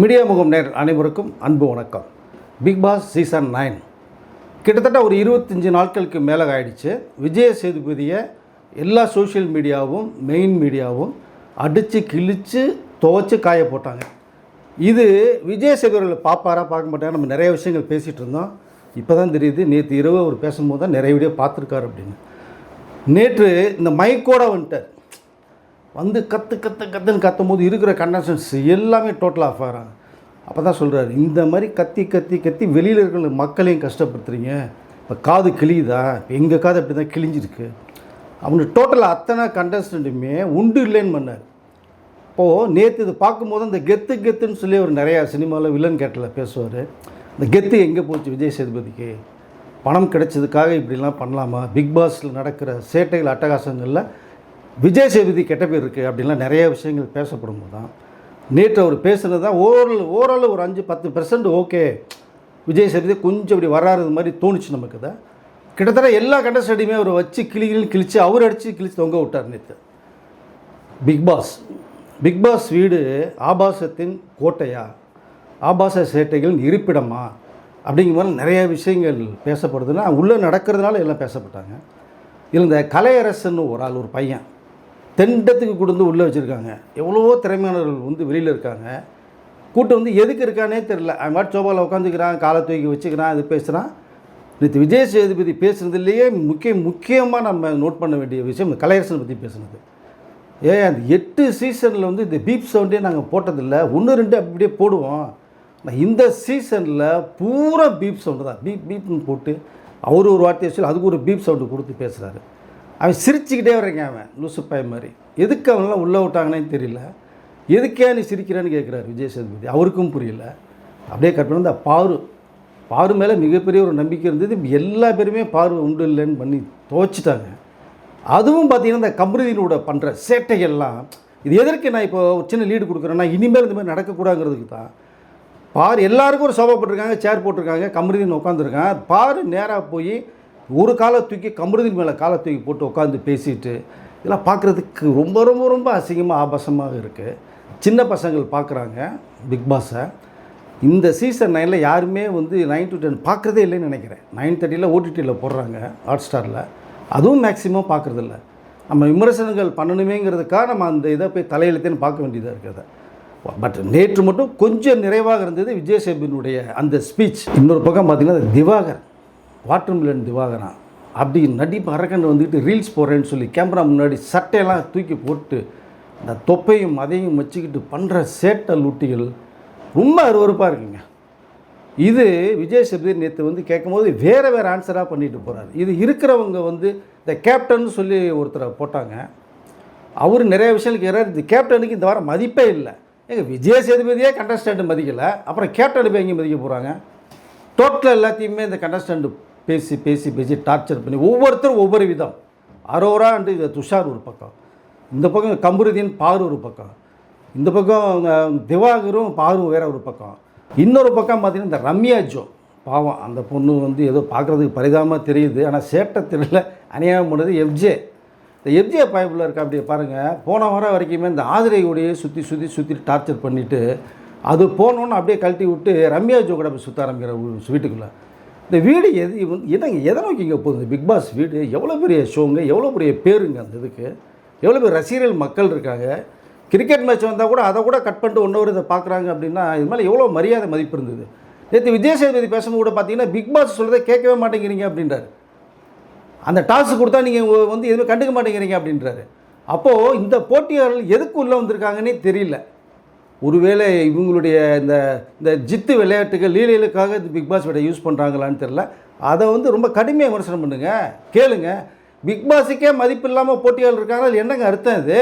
Media முகம் நேர் அனைவருக்கும் அன்பு வணக்கம். பிக் பாஸ் சீசன் நைன் கிட்டத்தட்ட ஒரு இருபத்தஞ்சி நாட்களுக்கு மேலே ஆயிடுச்சு விஜய சேதுபதியை எல்லா சோஷியல் மீடியாவும் மெயின் மீடியாவும் அடித்து கிழித்து துவைச்சி காய போட்டாங்க. இது விஜய சேதுபதிகளை பார்ப்பாரா பார்க்க மாட்டாங்க நம்ம நிறைய விஷயங்கள் பேசிகிட்டு இருந்தோம். இப்போ தான் தெரியுது நேற்று இரவு அவர் பேசும்போது தான் நிறைய வீடியோ பார்த்துருக்காரு அப்படின்னு. நேற்று இந்த மைக்கோட வந்துட்டார். வந்து கற்று கற்று கற்றுன்னு கத்தும் போது இருக்கிற கண்டன்சன்ஸ் எல்லாமே டோட்டல் ஆஃப் ஆகிறாங்க அப்போ தான் சொல்கிறாரு இந்த மாதிரி கத்தி கத்தி கத்தி வெளியில் இருக்கிற மக்களையும் கஷ்டப்படுத்துறீங்க. இப்போ காது கிழியுதா? இப்போ எங்கள் காது அப்படி தான் கிழிஞ்சிருக்கு. அவனு டோட்டலாக அத்தனை கண்டஸ்டண்ட்டுமே உண்டு இல்லைன்னு பண்ணார். இப்போது நேற்று இது பார்க்கும்போது அந்த கெத்து கெத்துன்னு சொல்லி அவர் நிறையா சினிமாவில் வில்லன் கேட்டில் பேசுவார். அந்த கெத்து எங்கே போச்சு விஜய் சேதுபதிக்கு? பணம் கிடைச்சதுக்காக இப்படிலாம் பண்ணலாமா? பிக் பாஸில் நடக்கிற சேட்டைகள் அட்டகாசங்களில் விஜய் சேதுபதி கெட்ட பேர் இருக்குது அப்படின்லாம் நிறைய விஷயங்கள் பேசப்படும் போது தான் நேற்று அவர் பேசுனது தான் ஓரளவு ஓரளவு ஒரு அஞ்சு பத்து பெர்சன்ட் ஓகே விஜய் சேதுபதி கொஞ்சம் இப்படி வராது மாதிரி தோணுச்சு நமக்கு தான் கிட்டத்தட்ட எல்லா கண்டஸ்டடியுமே அவர் வச்சு கிளி கிழித்து அவர் அடித்து கிழித்து தொங்க விட்டார் நேற்று பிக் பாஸ். பிக் பாஸ் வீடு ஆபாசத்தின் கோட்டையா? ஆபாச சேட்டைகளின் இருப்பிடமா? அப்படிங்கிற மாதிரி நிறைய விஷயங்கள் பேசப்படுதுன்னா உள்ளே நடக்கிறதுனால எல்லாம் பேசப்பட்டாங்க. இதில் இந்த கலையரசன் ஒரு ஆள் ஒரு பையன். தெண்டத்துக்கு கொடுத்து உள்ளே வச்சுருக்காங்க. எவ்வளவோ திறமையானவர்கள் வந்து வெளியில் இருக்காங்க. கூட்டம் வந்து எதுக்கு இருக்கானே தெரில அவன் மாதிரி சோபாவில் உட்காந்துக்கிறான் காலை தூக்கி வச்சுக்கிறான் இது பேசுகிறான் நேற்று விஜய் சேதுபதி பேசுனதுலேயே முக்கிய முக்கியமாக நம்ம நோட் பண்ண வேண்டிய விஷயம் கலையரசன் பற்றி பேசுனது. ஏன் அந்த எட்டு சீசனில் வந்து இந்த பீப் சவுண்டே நாங்கள் போட்டதில்லை. ஒன்று ரெண்டு அப்படியே போடுவோம். நான் இந்த சீசனில் பூரா பீப் சவுண்டு தான். பீப் பீப்னு போட்டு அவர் ஒரு வார்த்தையை சொல்லி அதுக்கு ஒரு பீப் சவுண்டு கொடுத்து பேசுகிறாரு அவன் சிரிச்சுக்கிட்டே வர்றீங்க அவன் லூசு பாய் மாதிரி. எதுக்கு அவங்களாம் உள்ளே விட்டாங்கன்னே தெரியல. எதுக்கே நீ சிரிக்கிறேன்னு கேட்குறாரு விஜய் சேதுபதி. அவருக்கும் புரியல. அப்படியே கட் பண்ணி பாரு பாரு மேலே மிகப்பெரிய ஒரு நம்பிக்கை இருந்தது. எல்லா பேருமே பாரு உண்டு இல்லைன்னு பண்ணி துவைச்சிட்டாங்க. அதுவும் பார்த்திங்கன்னா இந்த கம்ருதீனோட பண்ணுற சேட்டைகள்லாம் இது எதற்கு நான் இப்போ ஒரு சின்ன லீடு கொடுக்குறேன்னா இனிமேல் இந்த மாதிரி நடக்கக்கூடாதுங்கிறதுக்கு தான். பார் எல்லாருக்கும் ஒரு சோபா போட்டிருக்காங்க சேர் போட்டிருக்காங்க கம்ருதீன் உட்காந்துருக்கான். பார் நேராக போய் ஒரு காலை தூக்கி கமருதின் மேலே காலை தூக்கி போட்டு உட்காந்து பேசிட்டு இதெல்லாம் பார்க்குறதுக்கு ரொம்ப ரொம்ப ரொம்ப அசிங்கமாக ஆபாசமாக இருக்குது சின்ன பசங்கள் பார்க்குறாங்க பிக் பாஸை. இந்த சீசன் நைனில் யாருமே வந்து நைன் டு டென் பார்க்குறதே இல்லைன்னு நினைக்கிறேன். நைன் தேர்ட்டியில் ஓடிடியில் போடுறாங்க ஹாட் ஸ்டாரில் அதுவும் மேக்ஸிமம் பார்க்குறதில்ல. நம்ம விமர்சனங்கள் பண்ணணுமேங்கிறதுக்காக நம்ம அந்த இதை போய் தலையெழுத்தேன்னு பார்க்க வேண்டியதாக இருக்கிறத பட் நேற்று மட்டும் கொஞ்சம் நிறைவாக இருந்தது விஜய் சேபினுடைய அந்த ஸ்பீச் இன்னொரு பக்கம் பார்த்தீங்கன்னா திவாகர். வாட்டர்மிலன் திவாகரன் அப்படி நடிப்பு அரக்கன் வந்துட்டு ரீல்ஸ் போடுறேன்னு சொல்லி கேமரா முன்னாடி சட்டையெல்லாம் தூக்கி போட்டு அந்த தொப்பையும் அதையும் வச்சுக்கிட்டு பண்ணுற சேட்டை லூட்டிகள் ரொம்ப அருவருப்பாக இருக்குங்க. இது விஜய் சேதுபதி நேற்று வந்து கேட்கும்போது வேறு வேறு ஆன்சராக பண்ணிட்டு போகிறாரு இது இருக்கிறவங்க வந்து இந்த கேப்டன் சொல்லி ஒருத்தரை போட்டாங்க. அவர் நிறைய விஷயங்கள் கேட்குறாரு இந்த கேப்டனுக்கு இந்த வாரம் மதிப்பே இல்லை. ஏங்க விஜய் சேதுபதியே கண்டஸ்டன்ட் மதிக்கலை. அப்புறம் கேப்டன் போய் எங்கேயும் மதிக்க போகிறாங்க டோட்டல் எல்லாத்தையுமே இந்த கண்டஸ்டன்ட் பேசி பேசி பேசி டார்ச்சர் பண்ணி ஒவ்வொருத்தரும் ஒவ்வொரு விதம். அரோரா அண்டு இது துஷார் ஒரு பக்கம். இந்த பக்கம் கம்பருதீன் பாரு ஒரு பக்கம். இந்த பக்கம் திவாகரும் பாரு வேற ஒரு பக்கம். இன்னொரு பக்கம் பார்த்திங்கன்னா இந்த ரம்யா ஜோ. பாவம் அந்த பொண்ணு வந்து ஏதோ பார்க்குறதுக்கு பரிதாபமாக தெரியுது. ஆனால் சேட்டை தெரியல அநியாயம் பண்ணது எஃப்ஜே. இந்த எஃப்ஜே பைப்பில் இருக்க அப்படியே பாருங்கள் போன வாரம் வரைக்குமே இந்த ஆதிரையோடையே சுற்றி சுற்றி சுற்றி டார்ச்சர் பண்ணிவிட்டு அது போனோன்னு அப்படியே கழட்டி விட்டு ரம்யா ஜோ கூட போய் சுற்ற ஆரம்பிக்கிற வீட்டுக்குள்ளே. இந்த வீடு எது இவன் என்னங்க எதை நோக்கி இங்கே போகுது? பிக் பாஸ் வீடு எவ்வளோ பெரிய ஷோங்க எவ்வளோ பெரிய பேருங்க அந்த இதுக்கு? எவ்வளோ பெரிய ரசிகர்கள் மக்கள் இருக்காங்க? கிரிக்கெட் மேட்ச் வந்தால் கூட அதை கூட கட் பண்ணிட்டு ஒன்று இதை பார்க்குறாங்க அப்படின்னா இது மேலே எவ்வளோ மரியாதை மதிப்பு இருந்தது? நேற்று விஜயசேதுபதி பேசும்போது கூட பார்த்தீங்கன்னா பிக் பாஸ் சொல்கிறத கேட்கவே மாட்டேங்கிறீங்க அப்படின்றாரு. அந்த டாஸ்க் கொடுத்தா நீங்கள் வந்து எதுவுமே கண்டுக்க மாட்டேங்கிறீங்க அப்படின்றாரு. அப்போது இந்த போட்டியாளர்கள் எதுக்கு உள்ளே வந்திருக்காங்கன்னே தெரியல. ஒருவேளை இவங்களுடைய இந்த இந்த ஜித்து விளையாட்டுகள் லீலைகளுக்காக இந்த பிக் பாஸ் விட யூஸ் பண்ணுறாங்களான்னு தெரில அதை வந்து ரொம்ப கடுமையாக விமர்சனம் பண்ணுங்க. கேளுங்க. பிக் பாஸுக்கே மதிப்பு இல்லாமல் போட்டியாளர் இருக்காங்க. அது என்னங்க அர்த்தம் இது?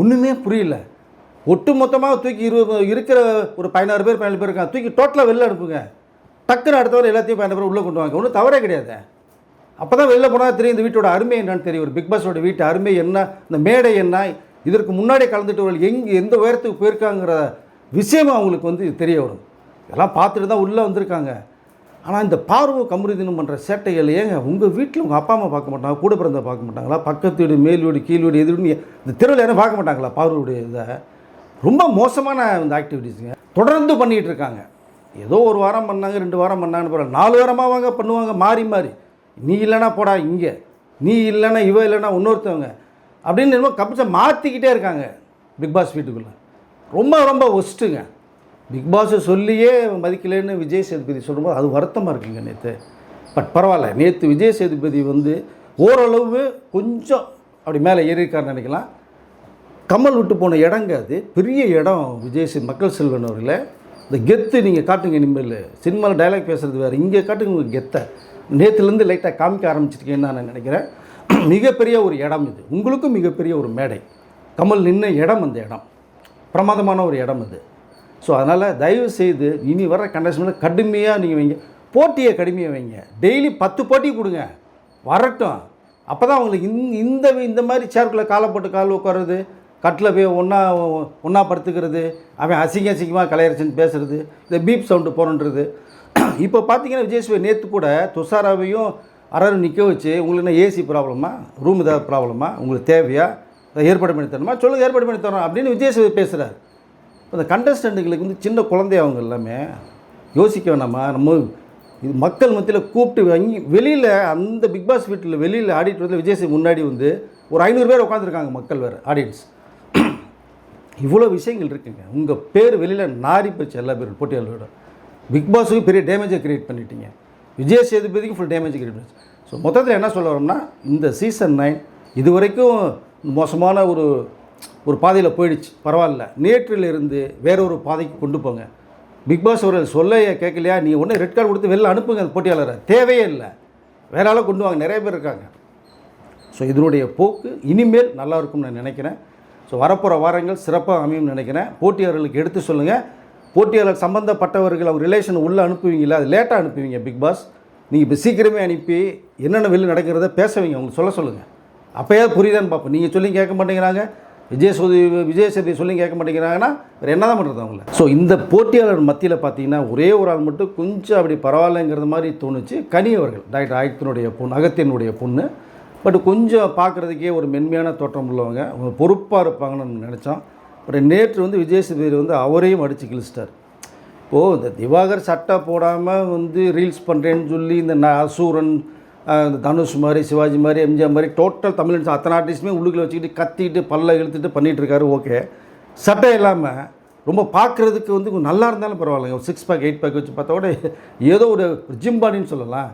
ஒன்றுமே புரியல. ஒட்டு மொத்தமாக தூக்கி இருபது இருக்கிற ஒரு பதினாறு பேர் பதினேழு பேர் இருக்காங்க. தூக்கி டோட்டலாக வெளில அனுப்புங்க. டக்குன்னு அடுத்தவரை எல்லாத்தையும் பதினாறு பேர் உள்ளே கொண்டு வாங்க. ஒன்றும் தவறே கிடையாது. அப்போ தான் வெளில போனால் தெரியும் இந்த வீட்டோட அருமை என்னன்னு தெரியும். ஒரு பிக் பாஸோட வீட்டு அருமை என்ன? இந்த மேடை என்ன? இதற்கு முன்னாடி கலந்துட்டவர்கள் எங்கே எந்த உயரத்துக்கு போயிருக்காங்கிற விஷயம் அவங்களுக்கு வந்து தெரிய வரும். இதெல்லாம் பார்த்துட்டு தான் உள்ளே வந்திருக்காங்க. ஆனால் இந்த பார்வை கமருதீனம் பண்ணுற சேட்டைகள் ஏங்க உங்கள் வீட்டில் உங்கள் அப்பா அம்மா பார்க்க மாட்டாங்க கூட பிறந்த பார்க்க மாட்டாங்களா? பக்கத்து வீடு மேல் வீடு கீழ் வீடு எது இந்த தெருவில் யாரும் பார்க்க மாட்டாங்களா பார்வையுடைய இதை? ரொம்ப மோசமான இந்த ஆக்டிவிட்டீஸுங்க தொடர்ந்து பண்ணிகிட்டு இருக்காங்க. ஏதோ ஒரு வாரம் பண்ணாங்க ரெண்டு வாரம் பண்ணாங்கன்னு போகிற நாலு வாரமாக வாங்க பண்ணுவாங்க மாறி மாறி. நீ இல்லைன்னா போடா இங்கே. நீ இல்லைன்னா இவ இல்லைன்னா இன்னொருத்தவங்க. அப்படின்னு என்னமோ கப்பிச்சை மாற்றிக்கிட்டே இருக்காங்க. பிக் பாஸ் வீட்டுக்குள்ளே. ரொம்ப ரொம்ப ஒஸ்ட்டுங்க. பிக் பாஸை சொல்லியே மதிக்கலைன்னு விஜய் சேதுபதி சொல்லும்போது அது வருத்தமாக இருக்குங்க நேற்று பட் பரவாயில்ல நேற்று விஜய் சேதுபதி வந்து ஓரளவு கொஞ்சம் அப்படி மேலே ஏறியிருக்காருன்னு நினைக்கலாம். கமல் விட்டு போன இடங்க அது. பெரிய இடம் விஜய் சே மக்கள் செல்வன் அவர்களே இந்த கெத்து நீங்கள் காட்டுங்க இனிமேல். சினிமாவில் டைலாக் பேசுகிறது வேறு. இங்கே காட்டுங்க உங்கள் கெத்தை. நேற்றுலேருந்து லைட்டாக காமிக்க ஆரம்பிச்சிருக்கேன்னு நான் நினைக்கிறேன். மிகப்பெரிய ஒரு இடம் இது. உங்களுக்கும் மிகப்பெரிய ஒரு மேடை. கமல் நின்ன இடம் அந்த இடம். பிரமாதமான ஒரு இடம் அது. ஸோ அதனால் தயவு செய்து இனி வர கண்டஸ்மெண்ட் கடுமையாக நீங்கள் வைங்க. போட்டியை கடுமையாக வைங்க. டெய்லி பத்து போட்டி கொடுங்க. வரட்டும். அப்போ தான் அவங்களுக்கு இந்த இந்த இந்த மாதிரி சேர்க்குள்ளே காலை போட்டு கால் உட்காருறது கட்டில் போய் ஒன்றா ஒன்றா படுத்துக்கிறது அவன் அசிங்க அசிங்கமாக கலையரசன் பேசுகிறது இந்த பீப் சவுண்டு போகிறன்றது இப்போ பார்த்தீங்கன்னா விஜயஸ்வரி நேற்று கூட துஷாராவையும் அரரும் நிற்க வச்சு உங்களுக்கு என்ன ஏசி ப்ராப்ளமா ரூம் ஏதாவது ப்ராப்ளமா உங்களுக்கு தேவையா? அதை ஏற்பாடு பண்ணி தரணுமா? சொல்லுங்கள் ஏற்பாடு பண்ணி தரோம் அப்படின்னு விஜய் பேசுகிறார் இந்த கண்டஸ்டண்ட்டுகளுக்கு வந்து சின்ன குழந்தை அவங்க எல்லாமே யோசிக்க வேணாமா? நம்ம இது மக்கள் மத்தியில் கூப்பிட்டு வாங்கி வெளியில் அந்த பிக் பாஸ் வீட்டில் வெளியில் ஆடிட்டு வந்து விஜய் முன்னாடி வந்து ஒரு ஐநூறு பேர் உட்காந்துருக்காங்க மக்கள் வேறு ஆடியன்ஸ் இவ்வளோ விஷயங்கள் இருக்குங்க. உங்கள் பேர் வெளியில் நாரி போச்சு எல்லா பேரும் போட்டியாளரோட பிக் பாஸுக்கு பெரிய டேமேஜை க்ரியேட் பண்ணிட்டீங்க. விஜய் சேதுபதிக்கு ஃபுல் டேமேஜ் கிரியேட் ஸோ மொத்தத்தில் என்ன சொல்ல வரோம்னா இந்த சீசன் நைன் இது வரைக்கும் மோசமான ஒரு ஒரு பாதையில் போயிடுச்சு. பரவாயில்ல. நேற்றிலிருந்து வேற ஒரு பாதைக்கு கொண்டு போங்க. பிக் பாஸ் அவர்கள் சொல்லையே கேட்கலையா? நீ ஒன்று ரெட் கார்டு கொடுத்து வெளில அனுப்புங்க அந்த போட்டியாளரை. தேவையே இல்லை. வேற ஆளாக கொண்டு வாங்க. நிறைய பேர் இருக்காங்க. ஸோ இதனுடைய போக்கு இனிமேல் நல்லா இருக்கும்னு நான் நினைக்கிறேன். ஸோ வரப்போகிற வாரங்கள் சிறப்பாக அமையும்னு நினைக்கிறேன். போட்டியாளர்களுக்கு எடுத்து சொல்லுங்கள் போட்டியாளர் சம்மந்தப்பட்டவர்கள் அவங்க ரிலேஷன் உள்ளே அனுப்புவீங்களா அது லேட்டாக அனுப்புவீங்க பிக் பாஸ் நீங்கள் இப்போ சீக்கிரமே அனுப்பி என்னென்ன வெளியில் நடக்கிறத பேச வைங்க அவங்களுக்கு சொல்ல சொல்லுங்கள் அப்போயாவது புரியுதான்னு பார்ப்போம். நீங்கள் சொல்லி கேட்க மாட்டேங்கிறாங்க விஜய் சோதி விஜய் சேதி சொல்லி கேட்க மாட்டேங்கிறாங்கன்னா வேறு என்ன தான் பண்ணுறது அவங்கள? ஸோ இந்த போட்டியாளர் மத்தியில் பார்த்தீங்கன்னா ஒரே ஒரு ஆள் மட்டும் கொஞ்சம் அப்படி பரவாயில்லைங்கிறது மாதிரி தோணுச்சு. கனி அவர்கள் டாக்டர் ஆயத்தினுடைய பொண்ணு அகத்தியனுடைய பொண்ணு. பட் கொஞ்சம் பார்க்குறதுக்கே ஒரு மென்மையான தோற்றம் உள்ளவங்க. அவங்க பொறுப்பாக இருப்பாங்கன்னு நினச்சோம். அப்புறம் நேற்று வந்து விஜய் சேதுபதி வந்து அவரையும் அடித்து கிழிச்சிட்டார். இப்போது இந்த திவாகர் சட்டை போடாமல் வந்து ரீல்ஸ் பண்ணுறேன்னு சொல்லி இந்த ந அசூரன் இந்த தனுஷ் மாதிரி சிவாஜி மாதிரி எம்ஜிஆர் மாதிரி டோட்டல் தமிழ் அத்தனை ஆர்டிஸ்ட்டுமே உள்ளுக்குள்ள வச்சுக்கிட்டு கத்திட்டு பல்ல இழுத்துட்டு பண்ணிகிட்டு இருக்காரு ஓகே. சட்டை இல்லாமல் ரொம்ப பார்க்குறதுக்கு வந்து கொஞ்சம் நல்லா இருந்தாலும் பரவாயில்லைங்க. ஒரு சிக்ஸ் பேக் எயிட் பேக் வச்சு பார்த்தா கூட ஏதோ ஒரு ஜிம் பாடின்னு சொல்லலாம்.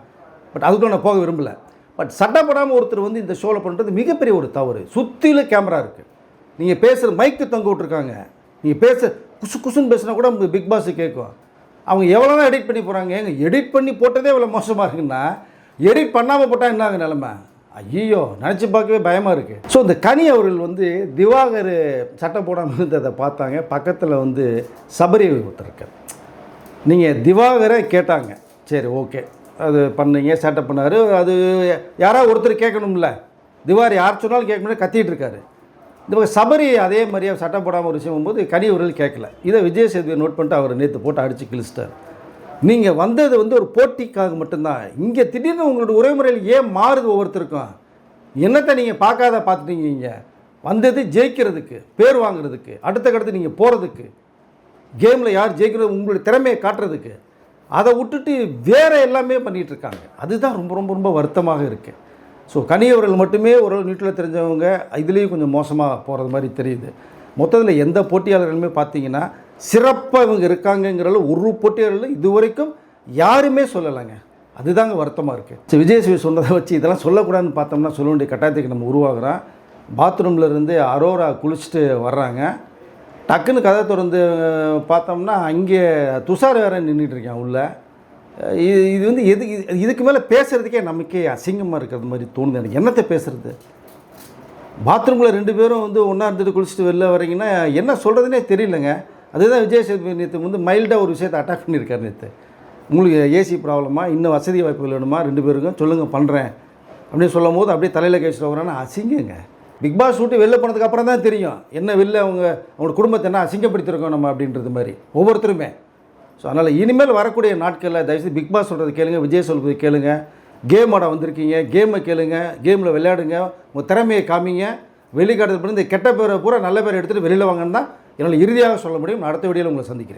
பட் அதுக்குள்ள நான் போக விரும்பலை. பட் சட்டை போடாமல் ஒருத்தர் வந்து இந்த ஷோவில் பண்ணுறது மிகப்பெரிய ஒரு தவறு. சுற்றிலும் கேமரா இருக்குது நீங்கள் பேசுகிற மைக்கு தொங்க விட்ருக்காங்க நீங்கள் பேச குசு குசுன்னு பேசுனா கூட பிக் பாஸ் கேட்கும். அவங்க எவ்வளோ எடிட் பண்ணி போகிறாங்க ஏங்க எடிட் பண்ணி போட்டதே இவ்வளோ மோசமாக இருக்குன்னா எடிட் பண்ணாமல் போட்டால் என்ன ஆகுது நிலமை? ஐயோ நினச்சி பார்க்கவே பயமாக இருக்குது ஸோ இந்த கனி அவர்கள் வந்து திவாகர் சட்டை போடாமல் இருந்ததை பார்த்தாங்க. பக்கத்தில் வந்து சபரி ஒருத்தருக்கு நீங்கள் திவாகரை கேட்டாங்க. சரி ஓகே அது பண்ணீங்க சேட்டை பண்ணார். அது யாராவது ஒருத்தர் கேட்கணும்ல. திவார் யார் சொன்னாலும் கேட்க முடியாது கத்திகிட்டு இருக்காரு. இந்த பக்கம் சபரி அதே மாதிரியே சட்டம் போடாமல் ஒரு விஷயம் போது கனி கேட்கல. இதை விஜய் சேதுவை நோட் பண்ணிட்டு அவர் நேற்று போட்டு அடித்து கிழிச்சிட்டார். நீங்கள் வந்தது வந்து ஒரு போட்டிக்காக மட்டும்தான். இங்கே திடீர்னு உங்களோட உரைமுறையில் ஏன் மாறுது ஒவ்வொருத்தருக்கும்? என்னத்தை நீங்கள் பார்க்காத பார்த்துட்டீங்க இங்கே? வந்தது ஜெயிக்கிறதுக்கு பேர் வாங்குறதுக்கு அடுத்த கடத்து நீங்கள் போகிறதுக்கு கேமில் யார் ஜெயிக்கிறது உங்களுடைய திறமையை காட்டுறதுக்கு அதை விட்டுட்டு வேறு எல்லாமே பண்ணிகிட்ருக்காங்க அதுதான் ரொம்ப ரொம்ப ரொம்ப வருத்தமாக இருக்குது ஸோ கனியவர்கள் மட்டுமே ஒரு நீட்டில் தெரிஞ்சவங்க இதுலேயும் கொஞ்சம் மோசமாக போகிறது மாதிரி தெரியுது. மொத்தத்தில் எந்த போட்டியாளர்களுமே பார்த்தீங்கன்னா சிறப்பாக இவங்க இருக்காங்கங்கிறத ஒரு போட்டியாளர்கள் இதுவரைக்கும் யாருமே சொல்லலைங்க. அதுதாங்க வருத்தமாக இருக்குது சரி விஜயஸ்வரி சொன்னதை வச்சு இதெல்லாம் சொல்லக்கூடாதுன்னு பார்த்தோம்னா சொல்ல வேண்டிய கட்டாயத்துக்கு நம்ம உருவாகிறோம். பாத்ரூமில் இருந்து அரோரா குளிச்சுட்டு வர்றாங்க. டக்குன்னு கதை திறந்து பார்த்தோம்னா அங்கே துஷார் வேற நின்றுட்டு இருக்கேன் உள்ளே. இது இது வந்து எது இதுக்கு மேலே பேசுகிறதுக்கே நமக்கே அசிங்கமாக இருக்கிறது மாதிரி தோணுது. எனக்கு என்னத்தை பேசுகிறது பாத்ரூமில் ரெண்டு பேரும் வந்து ஒன்றா இருந்துட்டு குளிச்சுட்டு வெளில வரீங்கன்னா என்ன சொல்கிறதுனே தெரியலங்க. அதுதான் விஜய் சேதுபதி நேற்று வந்து மைல்டாக ஒரு விஷயத்தை அட்டாக் பண்ணியிருக்காரு நேற்று உங்களுக்கு ஏசி ப்ராப்ளமா இன்னும் வசதி வாய்ப்புகள் வேணுமா? ரெண்டு பேருக்கும்? சொல்லுங்கள் பண்ணுறேன் அப்படின்னு சொல்லும் போது அப்படியே தலையில் கேட்டு வரான்னு அசிங்கங்க. பிக் பாஸ் விட்டு வெளில போனதுக்கப்புறம் தான் தெரியும். என்ன வெளில அவங்க அவங்களோட குடும்பத்தை என்ன அசிங்கப்படுத்திருக்கோம் நம்ம அப்படின்றது மாதிரி. ஒவ்வொருத்தருமே. ஸோ அதனால் இனிமேல் வரக்கூடிய நாட்களில் தயவுசெய்து பிக் பாஸ் சொல்கிறது கேளுங்க விஜய் சொல்கிறது கேளுங்க. கேம் ஆட வந்திருக்கீங்க கேமை கேளுங்க கேமில் விளையாடுங்க. உங்கள் திறமையை காமிங்க. வெளிக்காட்டுறது பண்ணி இந்த கெட்ட பேரை பூரா நல்ல பேரை எடுத்துகிட்டு வெளியில் வாங்கன்னா என்னால் இறுதியாக சொல்ல முடியும். நான் அடுத்த வீடியோவில் உங்களை சந்திக்கிறேன்.